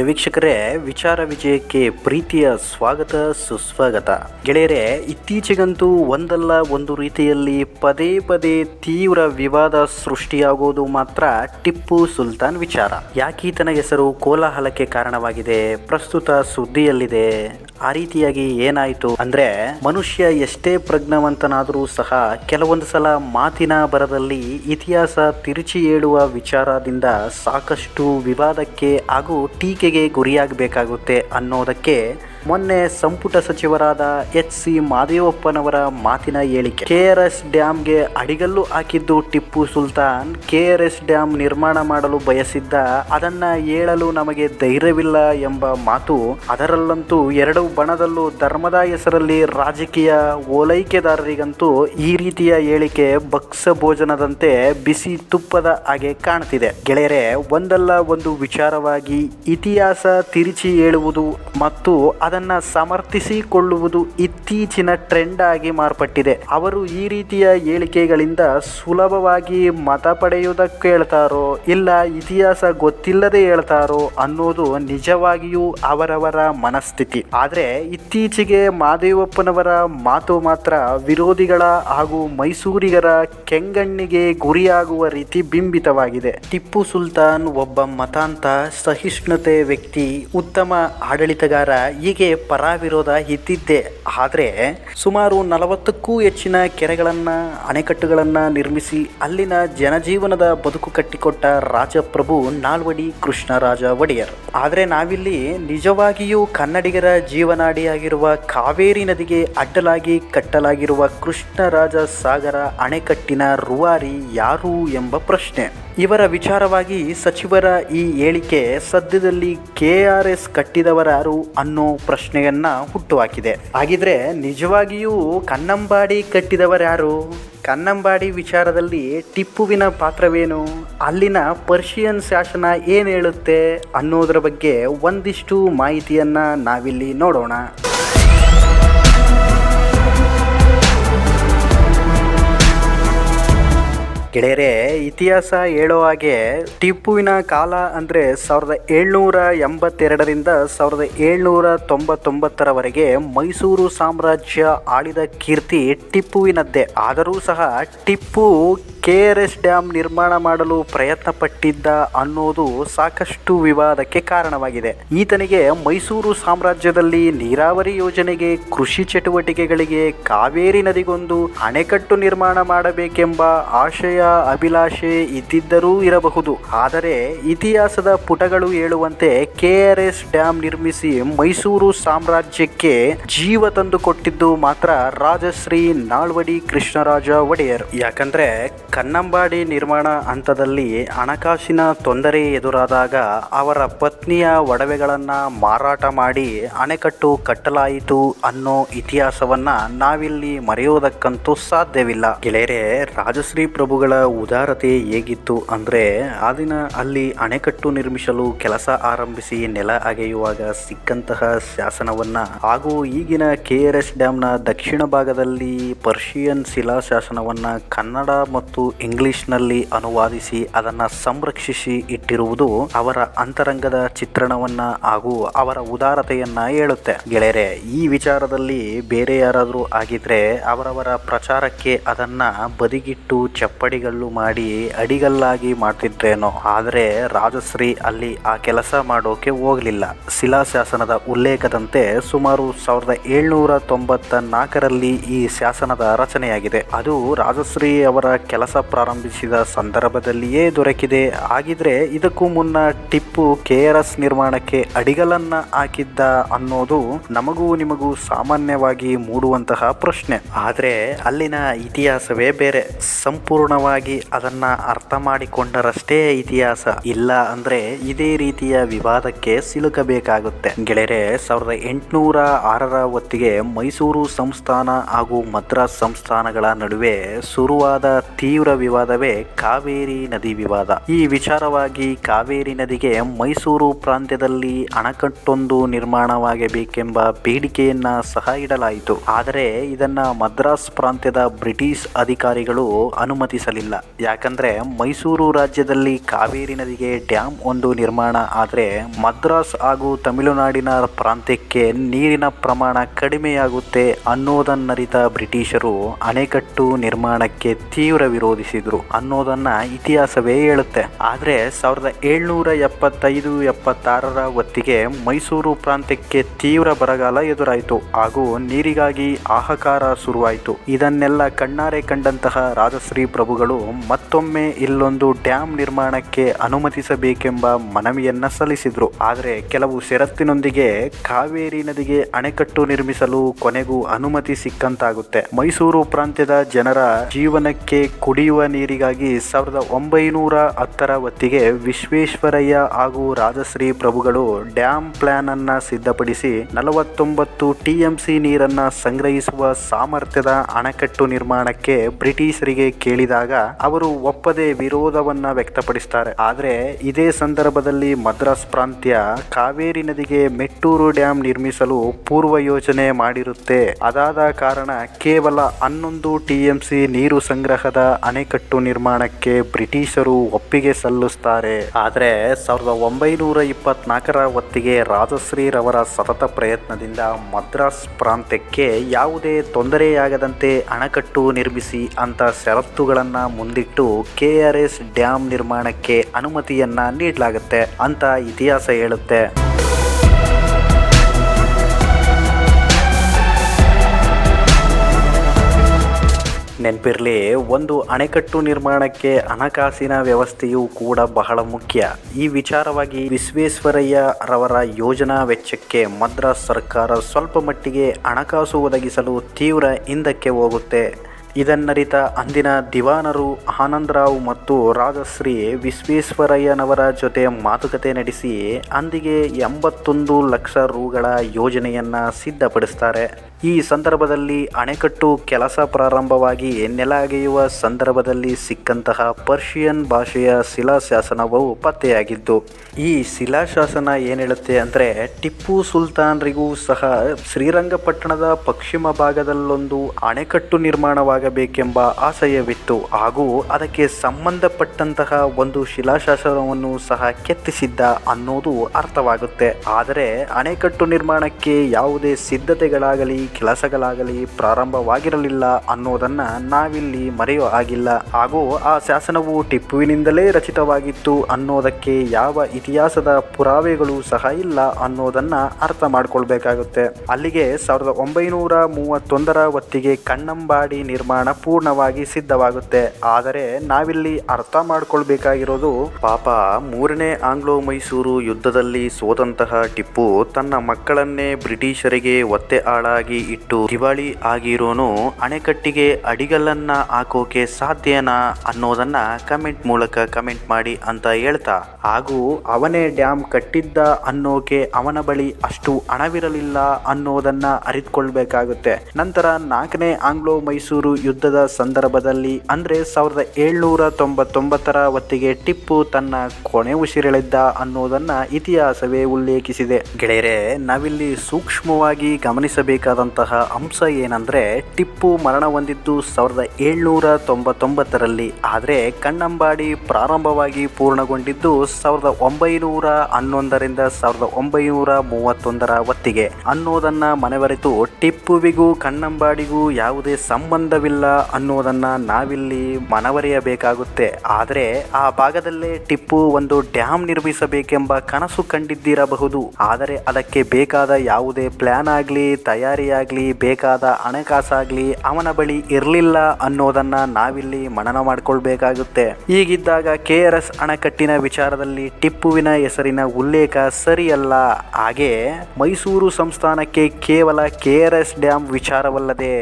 ಪ್ರಿಯ ವೀಕ್ಷಕರೇ, ವಿಚಾರ ವಿಜಯಕ್ಕೆ ಪ್ರೀತಿಯ ಸ್ವಾಗತ, ಸುಸ್ವಾಗತ. ಗೆಳೆಯರೇ, ಇತ್ತೀಚೆಗಂತೂ ಒಂದಲ್ಲ, ಒಂದು ರೀತಿಯಲ್ಲಿ ಪದೇ ಪದೇ ತೀವ್ರ ವಿವಾದ ಸೃಷ್ಟಿಯಾಗುವುದು ಮಾತ್ರ ಟಿಪ್ಪು ಸುಲ್ತಾನ್ ವಿಚಾರ. ಯಾಕೀತನ ಹೆಸರು ಕೋಲಾಹಲಕ್ಕೆ ಕಾರಣವಾಗಿದೆ, ಪ್ರಸ್ತುತ ಸುದ್ದಿಯಲ್ಲಿದೆ. ಆ ರೀತಿಯಾಗಿ ಏನಾಯಿತು ಅಂದ್ರೆ, ಮನುಷ್ಯ ಎಷ್ಟೇ ಪ್ರಜ್ಞಾವಂತನಾದರೂ ಸಹ ಕೆಲವೊಂದು ಸಲ ಮಾತಿನ ಬರದಲ್ಲಿ ಇತಿಹಾಸ ತಿರುಚಿ ಹೇಳುವ ವಿಚಾರದಿಂದ ಸಾಕಷ್ಟು ವಿವಾದಕ್ಕೆ ಹಾಗೂ ಟೀಕೆಗೆ ಗುರಿಯಾಗಬೇಕಾಗುತ್ತೆ ಅನ್ನೋದಕ್ಕೆ ಮೊನ್ನೆ ಸಂಪುಟ ಸಚಿವರಾದ ಎಚ್ ಸಿ ಮಾದೇವಪ್ಪನವರ ಮಾತಿನ ಹೇಳಿಕೆ. ಕೆ ಆರ್ ಎಸ್ ಡ್ಯಾಮ್ಗೆ ಅಡಿಗಲ್ಲು ಹಾಕಿದ್ದು Tipu Sultan. K R S dam ನಿರ್ಮಾಣ ಮಾಡಲು ಬಯಸಿದ್ದ ಅದನ್ನ ಹೇಳಲು ನಮಗೆ ಧೈರ್ಯವಿಲ್ಲ ಎಂಬ ಮಾತು. ಅದರಲ್ಲಂತೂ ಎರಡು ಬಣದಲ್ಲೂ ಧರ್ಮದ ಹೆಸರಲ್ಲಿ ರಾಜಕೀಯ ಓಲೈಕೆದಾರರಿಗಂತೂ ಈ ರೀತಿಯ ಹೇಳಿಕೆ ಭಕ್ಸ ಭೋಜನದಂತೆ ಬಿಸಿ ತುಪ್ಪದ ಹಾಗೆ ಕಾಣ್ತಿದೆ. ಗೆಳೆಯರೆ, ಒಂದಲ್ಲ ಒಂದು ವಿಚಾರವಾಗಿ ಇತಿಹಾಸ ತಿರುಚಿ ಹೇಳುವುದು ಮತ್ತು ಅದನ್ನ ಸಮರ್ಥಿಸಿಕೊಳ್ಳುವುದು ಇತ್ತೀಚಿನ ಟ್ರೆಂಡ್ ಆಗಿ ಮಾರ್ಪಟ್ಟಿದೆ. ಅವರು ಈ ರೀತಿಯ ಹೇಳಿಕೆಗಳಿಂದ ಸುಲಭವಾಗಿ ಮತ ಪಡೆಯುವುದಕ್ಕೆ ಹೇಳ್ತಾರೋ ಇಲ್ಲ ಇತಿಹಾಸ ಗೊತ್ತಿಲ್ಲದೆ ಹೇಳ್ತಾರೋ ಅನ್ನೋದು ನಿಜವಾಗಿಯೂ ಅವರವರ ಮನಸ್ಥಿತಿ. ಆದರೆ ಇತ್ತೀಚೆಗೆ ಮಾದೇವಪ್ಪನವರ ಮಾತು ಮಾತ್ರ ವಿರೋಧಿಗಳ ಹಾಗೂ ಮೈಸೂರಿಗರ ಕೆಂಗಣ್ಣಿಗೆ ಗುರಿಯಾಗುವ ರೀತಿ ಬಿಂಬಿತವಾಗಿದೆ. ಟಿಪ್ಪು ಸುಲ್ತಾನ್ ಒಬ್ಬ ಮತಾಂತ ಸಹಿಷ್ಣುತೆ ವ್ಯಕ್ತಿ, ಉತ್ತಮ ಆಡಳಿತಗಾರ, ಹೀಗೆ ಪರ ವಿರೋಧ ಇದ್ದಿದ್ದೆ. ಆದರೆ ಸುಮಾರು ನಲವತ್ತಕ್ಕೂ ಹೆಚ್ಚಿನ ಕೆರೆಗಳನ್ನು, ಅಣೆಕಟ್ಟುಗಳನ್ನು ನಿರ್ಮಿಸಿ ಅಲ್ಲಿನ ಜನಜೀವನದ ಬದುಕು ಕಟ್ಟಿಕೊಟ್ಟ ರಾಜಪ್ರಭು ನಾಲ್ವಡಿ ಕೃಷ್ಣರಾಜ ಒಡೆಯರ್. ಆದರೆ ನಾವಿಲ್ಲಿ ನಿಜವಾಗಿಯೂ ಕನ್ನಡಿಗರ ಜೀವನಾಡಿಯಾಗಿರುವ ಕಾವೇರಿ ನದಿಗೆ ಅಡ್ಡಲಾಗಿ ಕಟ್ಟಲಾಗಿರುವ ಕೃಷ್ಣರಾಜ ಸಾಗರ ಅಣೆಕಟ್ಟಿನ ರುವಾರಿ ಯಾರು ಎಂಬ ಪ್ರಶ್ನೆ. ಇವರ ವಿಚಾರವಾಗಿ ಸಚಿವರ ಈ ಹೇಳಿಕೆ ಸದ್ಯದಲ್ಲಿ ಕೆ ಆರ್ ಎಸ್ ಕಟ್ಟಿದವರಾರು ಅನ್ನೋ ಪ್ರಶ್ನೆಯನ್ನ ಹುಟ್ಟುಹಾಕಿದೆ. ಹಾಗಿದ್ರೆ ನಿಜವಾಗಿಯೂ ಕನ್ನಂಬಾಡಿ ಕಟ್ಟಿದವರ್ಯಾರು ಕನ್ನಂಬಾಡಿ ವಿಚಾರದಲ್ಲಿ ಟಿಪ್ಪುವಿನ ಪಾತ್ರವೇನು? ಅಲ್ಲಿನ ಪರ್ಷಿಯನ್ ಶಾಸನ ಏನು ಹೇಳುತ್ತೆ ಅನ್ನೋದರ ಬಗ್ಗೆ ಒಂದಿಷ್ಟು ಮಾಹಿತಿಯನ್ನ ನಾವಿಲ್ಲಿ ನೋಡೋಣ. ಗೆಳೆಯರೆ, ಇತಿಹಾಸ ಹೇಳೋ ಹಾಗೆ ಟಿಪ್ಪುವಿನ ಕಾಲ ಅಂದರೆ ಸಾವಿರದ ಏಳ್ನೂರ ಎಂಬತ್ತೆರಡರಿಂದ ಸಾವಿರದ ಏಳ್ನೂರ ತೊಂಬತ್ತೊಂಬತ್ತರವರೆಗೆ ಮೈಸೂರು ಸಾಮ್ರಾಜ್ಯ ಆಳಿದ ಕೀರ್ತಿ ಟಿಪ್ಪುವಿನದ್ದೇ. ಆದರೂ ಸಹ Tipu K R S dam ನಿರ್ಮಾಣ ಮಾಡಲು ಪ್ರಯತ್ನ ಪಟ್ಟಿದ್ದ ಅನ್ನೋದು ಸಾಕಷ್ಟು ವಿವಾದಕ್ಕೆ ಕಾರಣವಾಗಿದೆ. ಈತನಿಗೆ ಮೈಸೂರು ಸಾಮ್ರಾಜ್ಯದಲ್ಲಿ ನೀರಾವರಿ ಯೋಜನೆಗೆ, ಕೃಷಿ ಚಟುವಟಿಕೆಗಳಿಗೆ ಕಾವೇರಿ ನದಿಗೊಂದು ಅಣೆಕಟ್ಟು ನಿರ್ಮಾಣ ಮಾಡಬೇಕೆಂಬ ಆಶಯ, ಅಭಿಲಾಷೆ ಇದ್ದಿದ್ದರೂ ಇರಬಹುದು. ಆದರೆ ಇತಿಹಾಸದ ಪುಟಗಳು ಹೇಳುವಂತೆ ಕೆ ಆರ್ ಎಸ್ ಡ್ಯಾಮ್ ನಿರ್ಮಿಸಿ ಮೈಸೂರು ಸಾಮ್ರಾಜ್ಯಕ್ಕೆ ಜೀವ ತಂದು ಕೊಟ್ಟಿದ್ದು ಮಾತ್ರ ರಾಜಶ್ರೀ ನಾಲ್ವಡಿ ಕೃಷ್ಣರಾಜ ಒಡೆಯರ್. ಯಾಕಂದ್ರೆ ಕನ್ನಂಬಾಡಿ ನಿರ್ಮಾಣ ಹಂತದಲ್ಲಿ ಹಣಕಾಸಿನ ತೊಂದರೆ ಎದುರಾದಾಗ ಅವರ ಪತ್ನಿಯ ಒಡವೆಗಳನ್ನು ಮಾರಾಟ ಮಾಡಿ ಅಣೆಕಟ್ಟು ಕಟ್ಟಲಾಯಿತು ಅನ್ನೋ ಇತಿಹಾಸವನ್ನ ನಾವಿಲ್ಲಿ ಮರೆಯೋದಕ್ಕಂತೂ ಸಾಧ್ಯವಿಲ್ಲ. ಗೆಳೆಯರೆ, ರಾಜಶ್ರೀ ಪ್ರಭುಗಳ ಉದಾರತೆ ಹೇಗಿತ್ತು ಅಂದರೆ ಆ ದಿನ ಅಲ್ಲಿ ಅಣೆಕಟ್ಟು ನಿರ್ಮಿಸಲು ಕೆಲಸ ಆರಂಭಿಸಿ ನೆಲ ಅಗೆಯುವಾಗ ಸಿಕ್ಕಂತಹ ಶಾಸನವನ್ನು ಹಾಗೂ ಈಗಿನ ಕೆ ಆರ್ ಎಸ್ ಡ್ಯಾಮ್ನ ದಕ್ಷಿಣ ಭಾಗದಲ್ಲಿ ಪರ್ಷಿಯನ್ ಶಿಲಾ ಶಾಸನವನ್ನ ಕನ್ನಡ ಮತ್ತು ಇಂಗ್ಲಿಷ್ನಲ್ಲಿ ಅನುವಾದಿಸಿ ಅದನ್ನ ಸಂರಕ್ಷಿಸಿ ಇಟ್ಟಿರುವುದು ಅವರ ಅಂತರಂಗದ ಚಿತ್ರಣವನ್ನ ಹಾಗೂ ಅವರ ಉದಾರತೆಯನ್ನ ಹೇಳುತ್ತೆ. ಗೆಳೆಯರೆ, ಈ ವಿಚಾರದಲ್ಲಿ ಬೇರೆ ಯಾರಾದರೂ ಆಗಿದ್ರೆ ಅವರವರ ಪ್ರಚಾರಕ್ಕೆ ಅದನ್ನ ಬದಿಗಿಟ್ಟು ಚಪ್ಪಡಿಗಳು ಮಾಡಿ ಅಡಿಗಲ್ಲಾಗಿ ಮಾಡ್ತಿದ್ರೇನೋ. ಆದರೆ ರಾಜಶ್ರೀ ಅಲ್ಲಿ ಆ ಕೆಲಸ ಮಾಡೋಕೆ ಹೋಗಲಿಲ್ಲ. ಶಿಲಾಶಾಸನದ ಉಲ್ಲೇಖದಂತೆ ಸುಮಾರು ಸಾವಿರದ ಏಳ್ನೂರ ತೊಂಬತ್ತ ನಾಲ್ಕರಲ್ಲಿ ಈ ಶಾಸನದ ರಚನೆಯಾಗಿದೆ. ಅದು ರಾಜಶ್ರೀ ಅವರ ಕೆಲಸ ಪ್ರಾರಂಭಿಸಿದ ಸಂದರ್ಭದಲ್ಲಿಯೇ ದೊರಕಿದೆ. ಆಗಿದ್ರೆ ಇದಕ್ಕೂ ಮುನ್ನ ಟಿಪ್ಪು ಕೆ ಆರ್ ಎಸ್ ನಿರ್ಮಾಣಕ್ಕೆ ಅಡಿಗಲನ್ನ ಹಾಕಿದ್ದ ಅನ್ನೋದು ನಮಗೂ ನಿಮಗೂ ಸಾಮಾನ್ಯವಾಗಿ ಮೂಡುವಂತಹ ಪ್ರಶ್ನೆ. ಆದರೆ ಅಲ್ಲಿನ ಇತಿಹಾಸವೇ ಬೇರೆ. ಸಂಪೂರ್ಣವಾಗಿ ಅದನ್ನ ಅರ್ಥ ಮಾಡಿಕೊಂಡರಷ್ಟೇ ಇತಿಹಾಸ ಇಲ್ಲ ಅಂದ್ರೆ ಇದೇ ರೀತಿಯ ವಿವಾದಕ್ಕೆ ಸಿಲುಕಬೇಕಾಗುತ್ತೆ. ಗೆಳೆಯರೆ, ಸಾವಿರದ ಎಂಟುನೂರ ಆರರ ಹೊತ್ತಿಗೆ ಮೈಸೂರು ಸಂಸ್ಥಾನ ಹಾಗೂ ಮದ್ರಾಸ್ ಸಂಸ್ಥಾನಗಳ ನಡುವೆ ಶುರುವಾದ ತೀವ್ರ ತೀವ್ರ ವಿವಾದವೇ ಕಾವೇರಿ ನದಿ ವಿವಾದ. ಈ ವಿಚಾರವಾಗಿ ಕಾವೇರಿ ನದಿಗೆ ಮೈಸೂರು ಪ್ರಾಂತ್ಯದಲ್ಲಿ ಅಣಕಟ್ಟೊಂದು ನಿರ್ಮಾಣವಾಗಬೇಕೆಂಬ ಬೇಡಿಕೆಯನ್ನ ಸಹ ಇಡಲಾಯಿತು. ಆದರೆ ಇದನ್ನ ಮದ್ರಾಸ್ ಪ್ರಾಂತ್ಯದ ಬ್ರಿಟಿಷ್ ಅಧಿಕಾರಿಗಳು ಅನುಮತಿಸಲಿಲ್ಲ. ಯಾಕಂದ್ರೆ ಮೈಸೂರು ರಾಜ್ಯದಲ್ಲಿ ಕಾವೇರಿ ನದಿಗೆ ಡ್ಯಾಮ್ ಒಂದು ನಿರ್ಮಾಣ ಆದರೆ ಮದ್ರಾಸ್ ಹಾಗೂ ತಮಿಳುನಾಡಿನ ಪ್ರಾಂತ್ಯಕ್ಕೆ ನೀರಿನ ಪ್ರಮಾಣ ಕಡಿಮೆಯಾಗುತ್ತೆ ಅನ್ನೋದನ್ನರಿತ ಬ್ರಿಟಿಷರು ಅಣೆಕಟ್ಟು ನಿರ್ಮಾಣಕ್ಕೆ ತೀವ್ರ ವಿರೋಧಿಸಿದ್ರು ಅನ್ನೋದನ್ನ ಇತಿಹಾಸವೇ ಹೇಳುತ್ತೆ. ಆದ್ರೆ ಸಾವಿರದ ಏಳ್ನೂರ ಎಪ್ಪತ್ತೈದು ಎಪ್ಪತ್ತಾರರ ಹೊತ್ತಿಗೆ ಮೈಸೂರು ಪ್ರಾಂತ್ಯಕ್ಕೆ ತೀವ್ರ ಬರಗಾಲ ಎದುರಾಯಿತು ಹಾಗೂ ನೀರಿಗಾಗಿ ಆಹಾಕಾರ ಶುರುವಾಯಿತು. ಇದನ್ನೆಲ್ಲ ಕಣ್ಣಾರೆ ಕಂಡಂತಹ ರಾಜಶ್ರೀ ಪ್ರಭುಗಳು ಮತ್ತೊಮ್ಮೆ ಇಲ್ಲೊಂದು ಡ್ಯಾಂ ನಿರ್ಮಾಣಕ್ಕೆ ಅನುಮತಿಸಬೇಕೆಂಬ ಮನವಿಯನ್ನ ಸಲ್ಲಿಸಿದ್ರು. ಆದರೆ ಕೆಲವು ಷರತ್ತಿನೊಂದಿಗೆ ಕಾವೇರಿ ನದಿಗೆ ಅಣೆಕಟ್ಟು ನಿರ್ಮಿಸಲು ಕೊನೆಗೂ ಅನುಮತಿ ಸಿಕ್ಕಂತಾಗುತ್ತೆ. ಮೈಸೂರು ಪ್ರಾಂತ್ಯದ ಜನರ ಜೀವನಕ್ಕೆ ಕುಡಿಯುವ ನೀರಿಗಾಗಿ ಸಾವಿರದ ಒಂಬೈನೂರ ಹತ್ತರ ಹೊತ್ತಿಗೆ ವಿಶ್ವೇಶ್ವರಯ್ಯ ಹಾಗೂ ರಾಜಶ್ರೀ ಪ್ರಭುಗಳು ಡ್ಯಾಮ್ ಪ್ಲಾನ್ ಅನ್ನ ಸಿದ್ಧಪಡಿಸಿ ನಲವತ್ತೊಂಬತ್ತು ಟಿಎಂಸಿ ನೀರನ್ನ ಸಂಗ್ರಹಿಸುವ ಸಾಮರ್ಥ್ಯದ ಅಣೆಕಟ್ಟು ನಿರ್ಮಾಣಕ್ಕೆ ಬ್ರಿಟಿಷರಿಗೆ ಕೇಳಿದಾಗ ಅವರು ಒಪ್ಪದೆ ವಿರೋಧವನ್ನ ವ್ಯಕ್ತಪಡಿಸ್ತಾರೆ. ಆದರೆ ಇದೇ ಸಂದರ್ಭದಲ್ಲಿ ಮದ್ರಾಸ್ ಪ್ರಾಂತ್ಯ ಕಾವೇರಿ ನದಿಗೆ ಮೆಟ್ಟೂರು ಡ್ಯಾಮ್ ನಿರ್ಮಿಸಲು ಪೂರ್ವ ಯೋಜನೆ ಮಾಡಿರುತ್ತೆ. ಅದಾದ ಕಾರಣ ಕೇವಲ ಹನ್ನೊಂದು ಟಿಎಂಸಿ ನೀರು ಸಂಗ್ರಹದ ಅಣೆಕಟ್ಟು ನಿರ್ಮಾಣಕ್ಕೆ ಬ್ರಿಟಿಷರು ಒಪ್ಪಿಗೆ ಸಲ್ಲಿಸ್ತಾರೆ. ಆದರೆ ಸಾವಿರದ ಒಂಬೈನೂರ ಇಪ್ಪತ್ನಾಲ್ಕರ ಹೊತ್ತಿಗೆ ರಾಜಶ್ರೀರವರ ಸತತ ಪ್ರಯತ್ನದಿಂದ ಮದ್ರಾಸ್ ಪ್ರಾಂತ್ಯಕ್ಕೆ ಯಾವುದೇ ತೊಂದರೆಯಾಗದಂತೆ ಅಣೆಕಟ್ಟು ನಿರ್ಮಿಸಿ ಅಂತ ಷರತ್ತುಗಳನ್ನು ಮುಂದಿಟ್ಟು ಕೆ ಆರ್ ಎಸ್ ಡ್ಯಾಮ್ ನಿರ್ಮಾಣಕ್ಕೆ ಅನುಮತಿಯನ್ನ ನೀಡಲಾಗುತ್ತೆ ಅಂತ ಇತಿಹಾಸ ಹೇಳುತ್ತೆ. ನೆನಪಿರಲಿ, ಒಂದು ಅಣೆಕಟ್ಟು ನಿರ್ಮಾಣಕ್ಕೆ ಹಣಕಾಸಿನ ವ್ಯವಸ್ಥೆಯು ಕೂಡ ಬಹಳ ಮುಖ್ಯ. ಈ ವಿಚಾರವಾಗಿ ವಿಶ್ವೇಶ್ವರಯ್ಯ ರವರ ಯೋಜನಾ ವೆಚ್ಚಕ್ಕೆ ಮದ್ರಾಸ್ ಸರ್ಕಾರ ಸ್ವಲ್ಪ ಮಟ್ಟಿಗೆ ಹಣಕಾಸು ಒದಗಿಸಲು ತೀವ್ರ ಹಿಂದಕ್ಕೆ ಹೋಗುತ್ತೆ. ಇದನ್ನರಿತ ಅಂದಿನ ದಿವಾನರು ಆನಂದರಾವ್ ಮತ್ತು ರಾಜಶ್ರೀ ವಿಶ್ವೇಶ್ವರಯ್ಯನವರ ಜೊತೆ ಮಾತುಕತೆ ನಡೆಸಿ ಅಂದಿಗೆ ಎಂಬತ್ತೊಂದು ಲಕ್ಷ ರೂಗಳ ಯೋಜನೆಯನ್ನು ಸಿದ್ಧಪಡಿಸ್ತಾರೆ. ಈ ಸಂದರ್ಭದಲ್ಲಿ ಅಣೆಕಟ್ಟು ಕೆಲಸ ಪ್ರಾರಂಭವಾಗಿ ನೆಲಗೆಯುವ ಸಂದರ್ಭದಲ್ಲಿ ಸಿಕ್ಕಂತಹ ಪರ್ಷಿಯನ್ ಭಾಷೆಯ ಶಿಲಾಶಾಸನವು ಪತ್ತೆಯಾಗಿದ್ದು, ಈ ಶಿಲಾಶಾಸನ ಏನು ಹೇಳುತ್ತೆ ಅಂದರೆ ಟಿಪ್ಪು ಸುಲ್ತಾನ್ರಿಗೂ ಸಹ ಶ್ರೀರಂಗಪಟ್ಟಣದ ಪಶ್ಚಿಮ ಭಾಗದಲ್ಲೊಂದು ಅಣೆಕಟ್ಟು ನಿರ್ಮಾಣವಾಗಬೇಕೆಂಬ ಆಶಯವಿತ್ತು ಹಾಗೂ ಅದಕ್ಕೆ ಸಂಬಂಧಪಟ್ಟಂತಹ ಒಂದು ಶಿಲಾಶಾಸನವನ್ನು ಸಹ ಕೆತ್ತಿಸಿದ್ದ ಅನ್ನೋದು ಅರ್ಥವಾಗುತ್ತೆ. ಆದರೆ ಅಣೆಕಟ್ಟು ನಿರ್ಮಾಣಕ್ಕೆ ಯಾವುದೇ ಸಿದ್ಧತೆಗಳಾಗಲಿ ಕೆಲಸಗಳಾಗಲಿ ಪ್ರಾರಂಭವಾಗಿರಲಿಲ್ಲ ಅನ್ನೋದನ್ನು ನಾವಿಲ್ಲಿ ಮರೆಯೋ ಆಗಿಲ್ಲ ಹಾಗೂ ಆ ಶಾಸನವು ಟಿಪ್ಪುವಿನಿಂದಲೇ ರಚಿತವಾಗಿತ್ತು ಅನ್ನೋದಕ್ಕೆ ಯಾವ ಇತಿಹಾಸದ ಪುರಾವೆಗಳು ಸಹ ಇಲ್ಲ ಅನ್ನೋದನ್ನ ಅರ್ಥ ಮಾಡಿಕೊಳ್ಬೇಕಾಗುತ್ತೆ. ಅಲ್ಲಿಗೆ ಸಾವಿರದ ಒಂಬೈನೂರ ಮೂವತ್ತೊಂದರ ಹೊತ್ತಿಗೆ ಕಣ್ಣಂಬಾಡಿ ನಿರ್ಮಾಣ ಪೂರ್ಣವಾಗಿ ಸಿದ್ಧವಾಗುತ್ತೆ. ಆದರೆ ನಾವಿಲ್ಲಿ ಅರ್ಥ ಮಾಡಿಕೊಳ್ಬೇಕಾಗಿರೋದು ಪಾಪ ಮೂರನೇ ಆಂಗ್ಲೋ ಮೈಸೂರು ಯುದ್ಧದಲ್ಲಿ ಸೋದಂತಹ ಟಿಪ್ಪು ತನ್ನ ಮಕ್ಕಳನ್ನೇ ಬ್ರಿಟಿಷರಿಗೆ ಒತ್ತೆ ಆಳಾಗಿ ಇಟ್ಟು ದಿವಾಳಿ ಆಗಿರೋನು ಅಣೆಕಟ್ಟಿಗೆ ಅಡಿಗಲ್ಲನ್ನ ಹಾಕೋಕೆ ಸಾಧ್ಯನಾ ಅನ್ನೋದನ್ನ ಕಮೆಂಟ್ ಮೂಲಕ ಕಮೆಂಟ್ ಮಾಡಿ ಅಂತ ಹೇಳ್ತಾ. ಹಾಗೂ ಅವನೇ ಡ್ಯಾಮ್ ಕಟ್ಟಿದ್ದ ಅನ್ನೋಕೆ ಅವನ ಬಳಿ ಅಷ್ಟು ಹಣವಿರಲಿಲ್ಲ ಅನ್ನೋದನ್ನ ಅರಿತುಕೊಳ್ಬೇಕಾಗುತ್ತೆ. ನಂತರ ನಾಲ್ಕನೇ ಆಂಗ್ಲೋ ಮೈಸೂರು ಯುದ್ಧದ ಸಂದರ್ಭದಲ್ಲಿ ಅಂದ್ರೆ ಸಾವಿರದ ಏಳ್ನೂರ ತೊಂಬತ್ತೊಂಬತ್ತರ ಹೊತ್ತಿಗೆ ಟಿಪ್ಪು ತನ್ನ ಕೊನೆ ಉಸಿರೆಳೆದ್ದ ಅನ್ನೋದನ್ನ ಇತಿಹಾಸವೇ ಉಲ್ಲೇಖಿಸಿದೆ. ಗೆಳೆಯರೆ, ನಾವಿಲ್ಲಿ ಸೂಕ್ಷ್ಮವಾಗಿ ಗಮನಿಸಬೇಕಾದಂತಹ ಅಂಶ ಏನಂದರೆ, ಟಿಪ್ಪು ಮರಣ ಹೊಂದಿದ್ದು ಸಾವಿರದ ಏಳ್ನೂರ ತೊಂಬತ್ತೊಂಬತ್ತರಲ್ಲಿ. ಆದರೆ ಕಣ್ಣಂಬಾಡಿ ಪ್ರಾರಂಭವಾಗಿ ಪೂರ್ಣಗೊಂಡಿದ್ದು ಸಾವಿರದ ಒಂಬೈನೂರ ಹನ್ನೊಂದರಿಂದ ಸಾವಿರದ ಒಂಬೈನೂರ ಮೂವತ್ತೊಂದರ ಹೊತ್ತಿಗೆ. ಅನ್ನೋದನ್ನ ಮನವರಿತು ಟಿಪ್ಪುವಿಗೂ ಕಣ್ಣಂಬಾಡಿಗೂ ಯಾವುದೇ ಸಂಬಂಧವಿಲ್ಲ ಅನ್ನೋದನ್ನ ನಾವಿಲ್ಲಿ ಮನವರಿಯಬೇಕಾಗುತ್ತೆ. ಆದರೆ ಆ ಭಾಗದಲ್ಲೇ ಟಿಪ್ಪು ಒಂದು ಡ್ಯಾಮ್ ನಿರ್ಮಿಸಬೇಕೆಂಬ ಕನಸು ಕಂಡಿದ್ದಿರಬಹುದು. ಆದರೆ ಅದಕ್ಕೆ ಬೇಕಾದ ಯಾವುದೇ ಪ್ಲಾನ್ ಆಗಲಿ, ತಯಾರಿಯಾಗಲಿ ಬೇಕಾದ ಹಣಕಾಸಾಗಲಿ ಅವನ ಬಳಿ ಇರಲಿಲ್ಲ ಅನ್ನೋದನ್ನ ನಾವಿಲ್ಲಿ ಮನನ ಮಾಡಿಕೊಳ್ಬೇಕಾಗುತ್ತೆ. ಈಗಿದ್ದಾಗ ಕೆ ಆರ್ ಎಸ್ ಅಣೆಕಟ್ಟಿನ ವಿಚಾರದಲ್ಲಿ ಟಿಪ್ಪುವಿನ ಹೆಸರಿನ ಉಲ್ಲೇಖ ಸರಿಯಲ್ಲ. ಹಾಗೆ ಮೈಸೂರು ಸಂಸ್ಥಾನಕ್ಕೆ ಕೇವಲ K R S dam ವಿಚಾರವಲ್ಲದೆ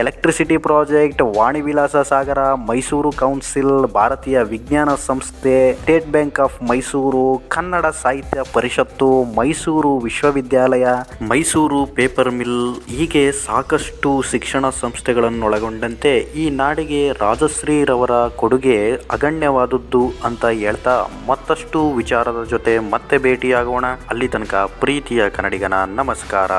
electricity project Vani Vilasa Sagara, Mysuru council, ಭಾರತೀಯ ವಿಜ್ಞಾನ ಸಂಸ್ಥೆ, State Bank of Mysuru, Kannada Sahitya Parishattu, Mysuru ವಿಶ್ವವಿದ್ಯಾಲಯ, ಮೈಸೂರು ಪೇಪರ್ ಮಿಲ್ ಹೀಗೆ ಸಾಕಷ್ಟು ಶಿಕ್ಷಣ ಸಂಸ್ಥೆಗಳನ್ನೊಳಗೊಂಡಂತೆ ಈ ನಾಡಿಗೆ ರಾಜಶ್ರೀರವರ ಕೊಡುಗೆ ಅಗಣ್ಯವಾದದ್ದು ಅಂತ ಹೇಳ್ತಾ ಮತ್ತಷ್ಟು ವಿಚಾರದ ಜೊತೆ ಮತ್ತೆ ಭೇಟಿಯಾಗೋಣ. ಅಲ್ಲಿ ತನಕ ಪ್ರೀತಿಯ ಕನ್ನಡಿಗನ ನಮಸ್ಕಾರ.